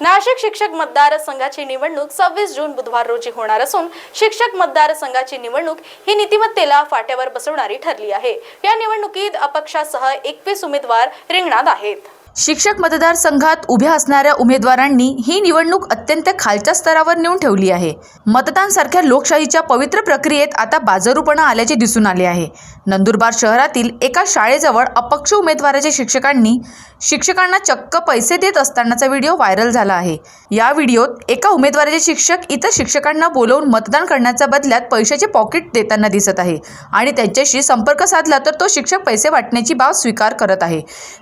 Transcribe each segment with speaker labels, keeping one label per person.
Speaker 1: नाशिक शिक्षक मतदारसंघाची निवडणूक सव्वीस जून बुधवार रोजी होणार असून शिक्षक मतदारसंघाची निवडणूक ही नीतिमत्तेला फाट्यावर बसवणारी ठरली आहे. या निवडणुकीत अपक्षासह एकवीस उमेदवार रिंगणात आहेत.
Speaker 2: शिक्षक मतदारसंघात उभ्या असणाऱ्या उमेदवारांनी ही निवडणूक अत्यंत खालच्या स्तरावर नेऊन ठेवली आहे. मतदानसारख्या लोकशाहीच्या पवित्र प्रक्रियेत आता बाजारूपणा आल्याचे दिसून आले आहे. नंदुरबार शहरातील एका शाळेजवळ अपक्ष उमेदवाराच्या शिक्षकांनी शिक्षकांना चक्क पैसे देत असतानाचा व्हिडिओ व्हायरल झाला आहे. या व्हिडिओत एका उमेदवाराचे शिक्षक इतर शिक्षकांना बोलवून मतदान करण्याच्या बदल्यात पैशाचे पॉकेट देताना दिसत आहे आणि त्यांच्याशी संपर्क साधला तर तो शिक्षक पैसे वाटण्याची बाब स्वीकार करत आहे.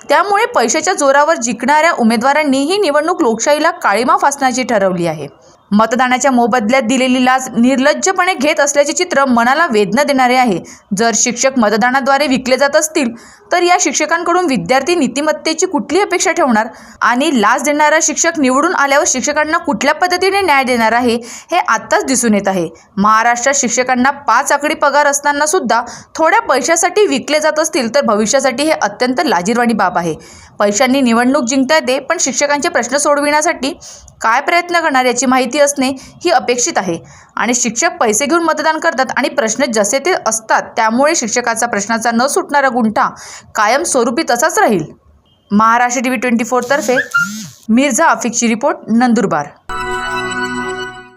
Speaker 2: त्यामुळे पैशाच्या जोरावर जिंकणाऱ्या उमेदवारांनी ही निवडणूक लोकशाहीला काळीमा फासण्याची ठरवली आहे. मतदानाच्या मोबदल्यात दिलेली लाच निर्लज्जपणे घेत असल्याचे चित्र मनाला वेदना देणारे आहे. जर शिक्षक मतदानाद्वारे विकले जात असतील तर या शिक्षकांकडून विद्यार्थी नीतिमत्तेची कुठली अपेक्षा ठेवणार? आणि लाच देणारा शिक्षक निवडून आल्यावर शिक्षकांना कुठल्या पद्धतीने न्याय देणार आहे हे आत्ताच दिसून येत आहे. महाराष्ट्रात शिक्षकांना पाच आकडी पगार असताना सुद्धा थोड्या पैशासाठी विकले जात असतील तर भविष्यासाठी हे अत्यंत लाजीरवाणी बाब आहे. पैशांनी निवडणूक जिंकता येते पण शिक्षकांचे प्रश्न सोडविण्यासाठी काय प्रयत्न करणार याची माहिती असणे ही अपेक्षित आहे. आणि शिक्षक पैसे घेऊन मतदान करतात आणि प्रश्न जसे ते असतात त्यामुळे शिक्षकाचा प्रश्नाचा न सुटणारा गुंठा कायम स्वरूपी तसाच राहील. महाराष्ट्र टी व्ही ट्वेंटी फोरतर्फे मिर्झा अफिकची रिपोर्ट नंदुरबार.